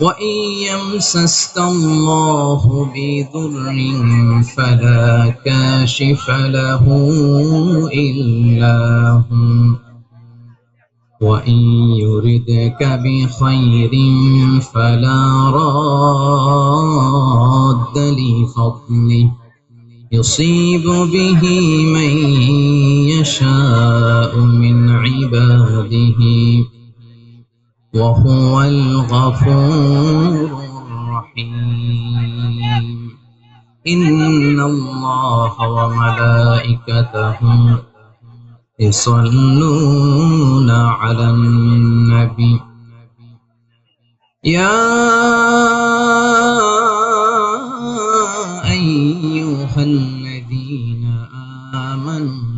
وإن يمسسك الله بضر فلا كاشف له إلا هو وإن يردك بخير فلا راد لفضله يصيب به من يشاء من عباده وهو الغفور الرحيم. إن الله وملائكته يصلون على النبي. يا أيها الذين آمنوا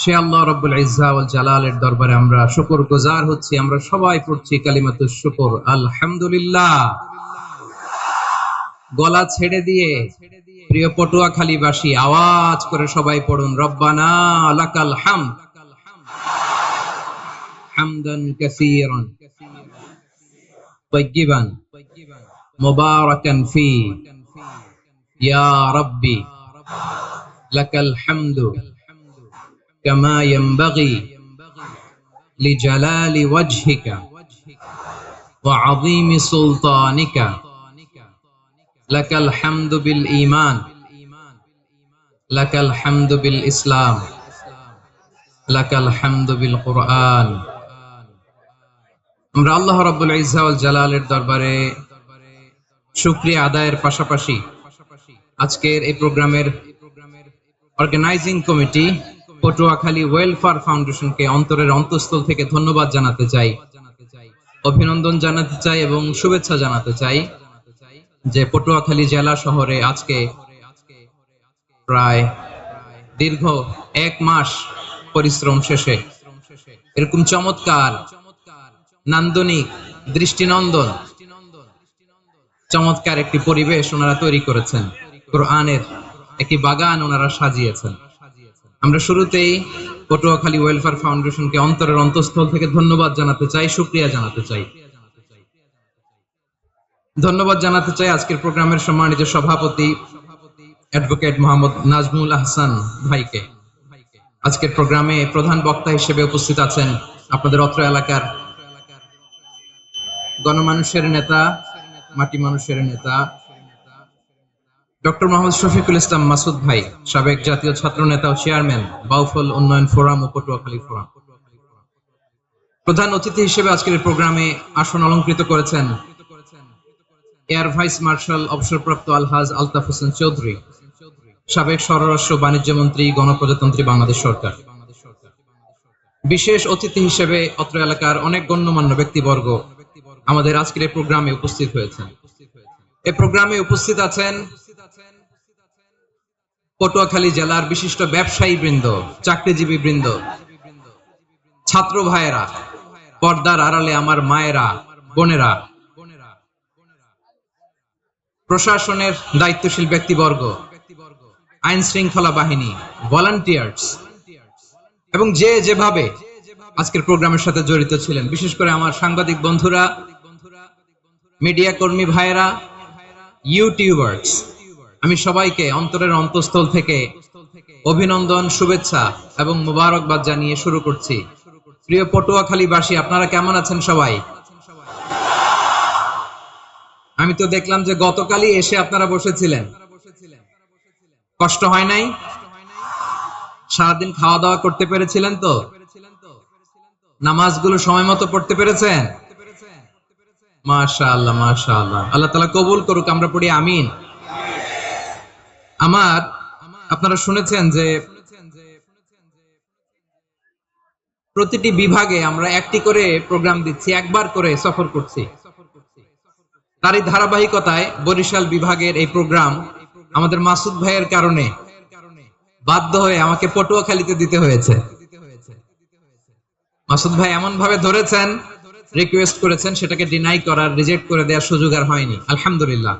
সে আল্লাহ রব্বুল ইজ্জা ওয়াল জালালের দরবারে আমরা শুকর গুজার হচ্ছি আমরা সবাই পড়ছি কালিমাতুশ শুকর আলহামদুলিল্লাহ গলা ছেড়ে দিয়ে প্রিয় পটুয়াখালীবাসী আওয়াজ করে সবাই পড়ুন রব্বানা লাকাল হামদ হামদান কাসীরান طيبا مباركا فيه يا ربي لك الحمد كما ينبغي لجلال وجهك وعظيم سلطانك لك الحمد بالإيمان لك الحمد بالإسلام لك الحمد بالقرآن আমরা আল্লাহ রাব্বুল ইজ্জা ওয়াল জালালের দরবারে শুকরিয়া আদায়ের পাশাপাশি আজকের এই প্রোগ্রামের অর্গানাইজিং কমিটি পটুয়াখালী ওয়েলফেয়ার ফাউন্ডেশনকে অন্তরের অন্তঃস্থল থেকে ধন্যবাদ জানাতে চাই। অভিনন্দন জানাতে চাই এবং শুভেচ্ছা জানাতে চাই যে পটুয়াখালী জেলা শহরে আজকে প্রায় দীর্ঘ এক মাস পরিশ্রম শেষে এরকম চমৎকার নান্দনিক দৃষ্টিনন্দন, চমৎকার একটি পরিবেশ ওনারা তৈরি করেছেন। কোরআনের একটি বাগান ওনারা সাজিয়েছেন। আমরা শুরুতেই পটুয়াখালী ওয়েলফেয়ার ফাউন্ডেশনকে অন্তরের অন্তঃস্থল থেকে ধন্যবাদ জানাতে চাই সুক্রিয়া জানাতে চাই। ধন্যবাদ জানাতে চাই আজকের প্রোগ্রামের সম্মানিত সভাপতি অ্যাডভোকেট মোহাম্মদ নাজমুল আহসান ভাইকে। আজকের প্রোগ্রামে প্রধান বক্তা হিসেবে উপস্থিত আছেন আপনাদের অত্র এলাকার গণমানুষের নেতা, মাটি মানুষের নেতা ডক্টর মোহাম্মদ শফিকুল ইসলাম মাসুদ ভাই, সাবেক জাতীয় ছাত্র নেতা ও চেয়ারম্যান, বাউফল উন্নয়ন ফোরাম ও পটুয়াখালী ফোরাম। প্রধান অতিথি হিসেবে আজকের প্রোগ্রামে আসন অলঙ্কৃত করেছেন এয়ার ভাইস মার্শাল অবসরপ্রাপ্ত আলহাজ আলতাফ হোসেন চৌধুরী, সাবেক স্বরাষ্ট্র বাণিজ্য মন্ত্রী, গণপ্রজাতন্ত্রী বাংলাদেশ সরকার। বিশেষ অতিথি হিসেবে অত্র এলাকার অনেক গণ্যমান্য ব্যক্তিবর্গ আমাদের আজকের প্রোগ্রামে উপস্থিত হয়েছেন। এই প্রোগ্রামে উপস্থিত আছেন পটুয়াখালী জেলার বিশিষ্ট ব্যবসায়ী বৃন্দ, চাকরিজীবী বৃন্দ, ছাত্র ভাইয়েরা, পর্দার আড়ালে আমার মায়েরা, বোনেরা, প্রশাসনের দায়িত্বশীল ব্যক্তিবর্গ, আইন শৃঙ্খলা বাহিনী ভলান্টিয়ার্স এবং যে যেভাবে আজকের প্রোগ্রামের সাথে জড়িত ছিলেন, বিশেষ করে আমার সাংবাদিক বন্ধুরা মিডিয়া কর্মী ভাইয়েরা ইউটিউবার্স আমি সবাইকে অন্তরের অন্তঃস্থল থেকে অভিনন্দন, শুভেচ্ছা এবং মোবারকবাদ জানিয়ে শুরু করছি। প্রিয় পটুয়াখালীবাসী আপনারা কেমন আছেন সবাই? আমি তো দেখলাম যে গতকালই এসে আপনারা বসেছিলেন। কষ্ট হয় নাই? সারাদিন খাওয়া দাওয়া করতে পেরেছিলেন তো? নামাজগুলো সময় মতো পড়তে পেরেছেন? মাশা আল্লাহ আল্লাহ আল্লাহ তালা কবুল করুক, আমরা পড়ি আমিন। আমার, আপনারা শুনেছেন যে প্রতিটি বিভাগে আমরা একটি করে প্রোগ্রাম দিচ্ছি, একবার করে সফর করছি। তারই ধারাবাহিকতায় বরিশাল বিভাগের এই প্রোগ্রাম আমাদের মাসুদ ভাইয়ের কারণে বাধ্য হয়ে আমাকে পটুয়াখালীতে দিতে হয়েছে। মাসুদ ভাই এমন ভাবে ধরেছেন রিকোয়েস্ট করেছেন, সেটাকে ডিনাই করার রিজেক্ট করে দেওয়ার সুযোগ আর হয়নি। আলহামদুলিল্লাহ।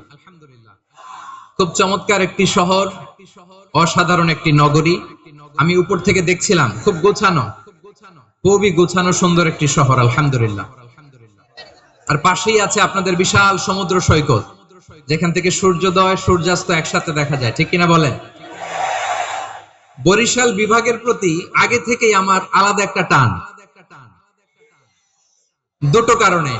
খুব চমৎকার একটি শহর, অসাধারণ একটি নগরী। আমি উপর থেকে দেখছিলাম, খুব গোছানো, খুবই গোছানো সুন্দর একটি শহর, আলহামদুলিল্লাহ। আর পাশেই আছে আপনাদের বিশাল সমুদ্র সৈকত, যেখান থেকে সূর্যোদয়, সূর্যাস্ত একসাথে দেখা যায়, ঠিক কিনা বলেন? বরিশাল বিভাগের প্রতি আগে থেকেই আমার আলাদা একটা টান। দুটো কারণে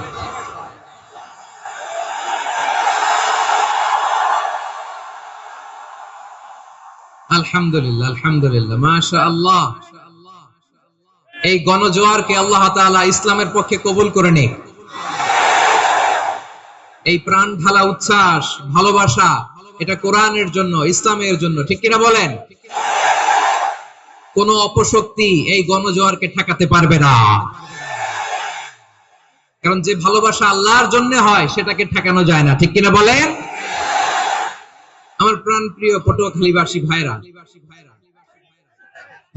আলহামদুলিল্লাহ আলহামদুলিল্লাহ। মাশা আল্লাহ এই গণজোয়ারকে আল্লাহ ইসলামের পক্ষে কবুল করে নিক। এই প্রাণ ঢালা উচ্ছ্বাস, ভালোবাসা, এটা কোরআনের জন্য, ইসলামের জন্য, ঠিক কিনা বলেন? কোন অপশক্তি এই গণজোয়ারকে ঠেকাতে পারবে না। কারণ যে ভালোবাসা আল্লাহর জন্য হয়, সেটাকে ঠেকানো যায় না, ঠিক কিনা বলেন? আমার প্রাণ প্রিয় পটুয়াখালীবাসী ভাইরা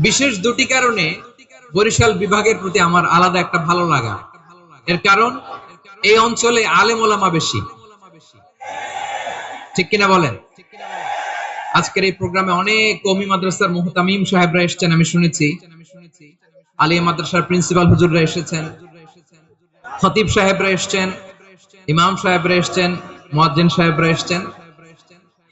বিশেষ দুটি কারণে বরিশাল বিভাগের প্রতি আমার আলাদা একটা ভালো লাগা। এর কারণ, এই অঞ্চলে আলেম ওলামা বেশি। ঠিক কিনা বলেন? আজকের এই প্রোগ্রামে অনেক কমি মাদ্রাসার মুহতামিম সাহেবরা এসেছেন, আমি শুনেছি। আলিয়া মাদ্রাসার প্রিন্সিপাল হুজুররা এসেছেন। খতিব সাহেবরা এসেছেন, ইমাম সাহেবরা এসেছেন, মুয়াজ্জিন সাহেবরা এসেছেন।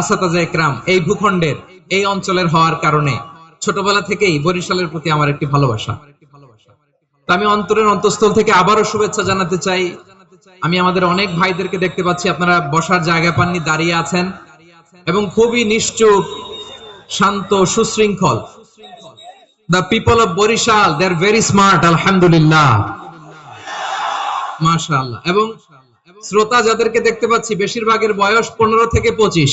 আসাতাজা এই ভূখণ্ডের এই অঞ্চলের হওয়ার কারণে ছোটবেলা থেকেই বরিশালের প্রতি আমার একটি ভালোবাসা। আমি অন্তরের অন্তঃস্থল থেকে আবারও শুভেচ্ছা জানাতে চাই। আমি আমাদের অনেক ভাইদেরকে দেখতে পাচ্ছি আপনারা বসার জায়গা পাননি দাঁড়িয়ে আছেন। এবং খুবই নিশ্চুপ শান্ত সুশৃঙ্খল। The people of Borishal, they're very smart, alhamdulillah. মাশাআল্লাহ। এবং শ্রোতা যাদেরকে দেখতে পাচ্ছি বেশিরভাগের বয়স পনেরো থেকে পঁচিশ।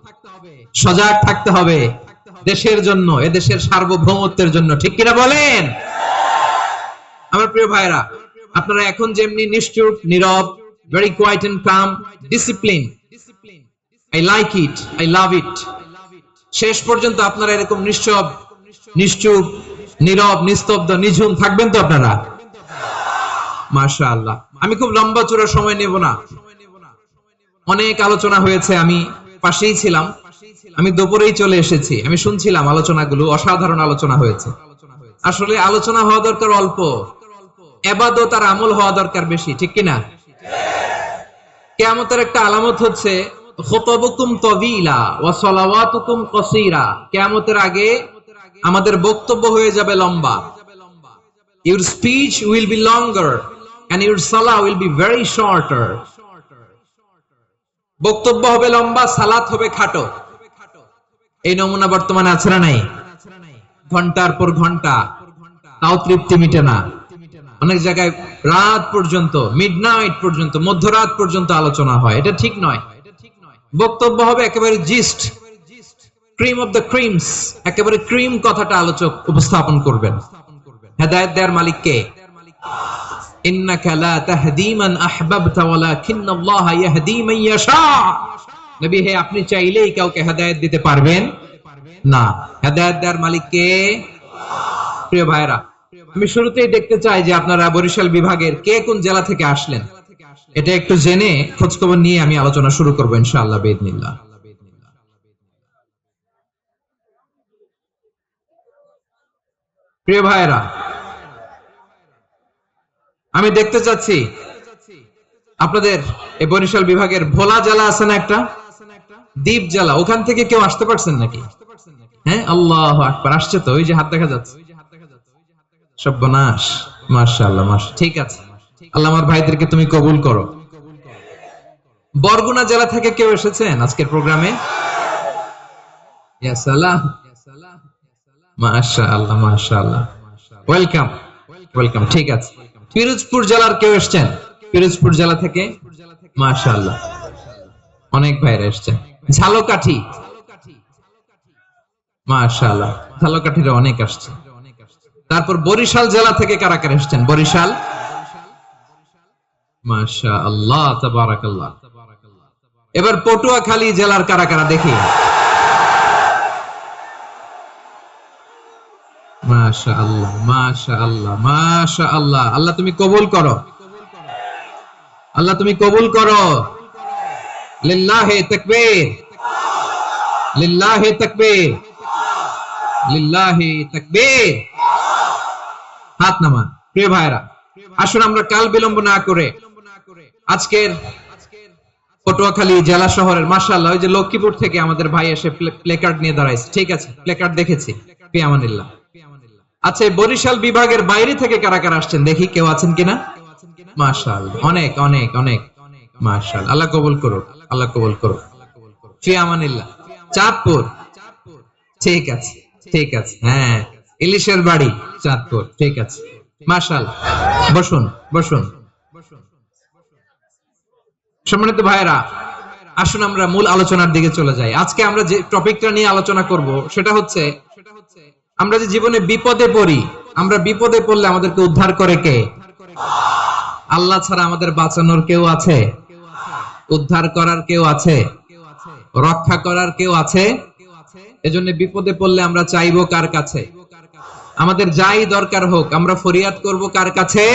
সজাগ থাকতে হবে দেশের জন্য এ দেশের সার্বভৌমত্বের জন্য। ঠিক কিনা বলেন? আমার প্রিয় ভাইরা আপনারা এখন যেমনি নিশ্চুপ নীরব very quiet and calm discipline I like it I love it শেষ পর্যন্ত আপনারা এরকম নিশ্চব নিশ্চুপ নীরব, নিস্তব্ধ, নিঝুম থাকবেন তো আপনারা? মাশা আল্লাহ আমি খুব লম্বা চূড়া সময় নেব না। অনেক আলোচনা হয়েছে, আমি পাশেই ছিলাম। আমি দুপুরেই চলে এসেছি। আমি শুনছিলাম আলোচনাগুলো, অসাধারণ আলোচনা হয়েছে। আসলে আলোচনা হওয়া দরকার অল্প। এবাদত আর আমল হওয়া দরকার বেশি, ঠিক কিনা? কেয়ামতের একটা আলামত হচ্ছে আগে আমাদের বক্তব্য হয়ে যাবে লম্বা। Your speech will be longer and your সালা উইল বি ভেরি শর্টার বক্তব্য হবে লম্বা, সালাত হবে খাটো। এই নমুনা বর্তমানে আছে না নাই? ঘণ্টার পর ঘণ্টা। তাও তৃপ্তি মিটে না। অনেক জায়গায় রাত পর্যন্ত মিডনাইট পর্যন্ত, মধ্যরাত পর্যন্ত আলোচনা হয়। এটা ঠিক নয়। বক্তব্য হবে একেবারে gist cream of the creams একেবারে ক্রিম কথাটা আলোচক উপস্থাপন করবেন। হেদায়েত দেওয়ার মালিক কে? ইন্নাকা লা তাহদি মান আহবাবতা ওয়ালাকিন্নাল্লাহ ইয়াহদি মান ইয়াশা। নবী হে, আপনি চাইলেই কাউকে হেদায়েত দিতে পারবেন না। হেদায়েত দেওয়ার মালিক কে? প্রিয় ভাইরা আমি শুরুতেই দেখতে চাই যে আপনারা বরিশাল বিভাগের কে কোন জেলা থেকে আসলেন। এটা একটু জেনে খোঁজ খবর নিয়ে আমি আলোচনা শুরু করব ইনশাআল্লাহ বেদনিল্লাহ প্রিয় ভাইরা আমি দেখতে চাচ্ছি, আপনাদের এই বরিশাল বিভাগের ভোলা জেলা আছে না একটা? দ্বীপ জ্বালা, ওখান থেকে কেউ আসতে পারছেন নাকি? হ্যাঁ আল্লাহ আকবার, আসছে তো, ওই যে হাত দেখা যাচ্ছে। সর্বনাশ মার্শাল্লাহ মাস ঠিক আছে। আল্লাহ আমার ভাইদেরকে তুমি কবুল করো। বরগুনা জেলা থেকে কেউ এসেছেন আজকের প্রোগ্রামে? ঠিক আছে। পিরোজপুর জেলার কেউ এসেছেন? পিরোজপুর জেলা থেকে? মাশাআল্লাহ। অনেক ভাইরা এসেছেন। ঝালকাঠি। মাশাআল্লাহ অনেক আসছে। তারপর বরিশাল জেলা থেকে কারা কারা এসেছেন? বরিশাল? এবার পটুয়াখালী জেলার কারা কারা দেখি? মাশা আল্লাহ মাশা আল্লাহ মাশা আল্লাহ আল্লাহ তুমি কবুল করো। আল্লাহ তুমি কবুল করো। লিল্লাহে তাকবীর। লিল্লাহে তাকবীর। লিল্লাহে তাকবীর। হাত নামান, প্রিয় ভাইরা আসুন আমরা কাল বিলম্ব না করে আজকের পটুয়াখালী জেলা শহরের মাসাল্লাহ ওই যে লক্ষ্মীপুর থেকে আমাদের ভাই এসে প্লেকার্ড নিয়ে দাঁড়াইছে। ঠিক আছে প্লেকার্ড দেখেছি। পিয়ামানিল্লাহ আচ্ছা বরিশাল বিভাগের বাইরে থেকে কারা কারা আসছেন? দেখি কেউ আছেন কিনা? মাশাল অনেক অনেক অনেক। মাশাল আল্লাহ কবুল করো আল্লাহ কবুল করো ফিয়ামানিল্লাহ। চাঁদপুর। ঠিক আছে ঠিক আছে হ্যাঁ। ইলিশের বাড়ি, চাঁদপুর, ঠিক আছে। মাশাল বসুন বসুন। সম্মানিত ভাইরা আসুন আমরা মূল আলোচনার দিকে চলে যাই। আজকে আমরা যে টপিকটা নিয়ে আলোচনা করব, সেটা হচ্ছে, আমরা যে জীবনে বিপদে পড়ি, আমরা বিপদে পড়লে আমাদেরকে উদ্ধার করে কে? আল্লাহ ছাড়া আমাদের বাঁচানোর কেউ আছে? উদ্ধার করার কেউ আছে? রক্ষা করার কেউ আছে? এজন্য বিপদে পড়লে আমরা চাইব কার কাছে? আমাদের যাই দরকার হোক, আমরা ফরিয়াদ করব কার কাছে?